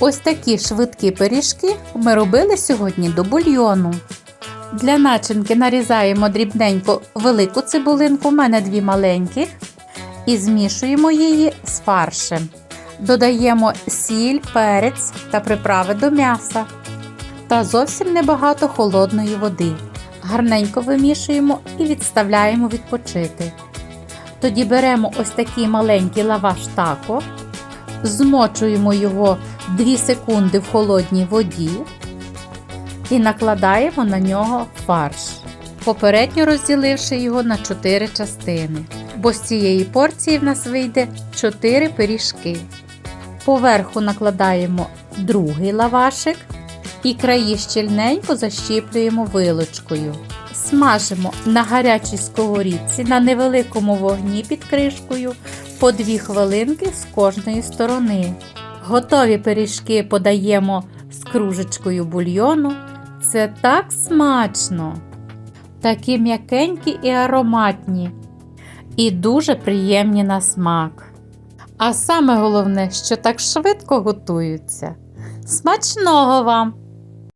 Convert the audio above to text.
Ось такі швидкі пиріжки ми робили сьогодні до бульйону. Для начинки нарізаємо дрібненько велику цибулинку, у мене дві маленьких, і змішуємо її з фаршем. Додаємо сіль, перець та приправи до м'яса та зовсім небагато холодної води. Гарненько вимішуємо і відставляємо відпочити. Тоді беремо ось такий маленький лаваш тако, змочуємо його 2 секунди в холодній воді і накладаємо на нього фарш, попередньо розділивши його на 4 частини. Бо з цієї порції в нас вийде 4 пиріжки. Поверху накладаємо другий лавашик і краї щільненько защіплюємо вилочкою. Смажимо на гарячій сковорідці на невеликому вогні під кришкою по 2 хвилинки з кожної сторони. Готові пиріжки подаємо з кружечкою бульйону. Це так смачно! Такі м'якенькі і ароматні, і дуже приємні на смак. А саме головне, що так швидко готуються. Смачного вам!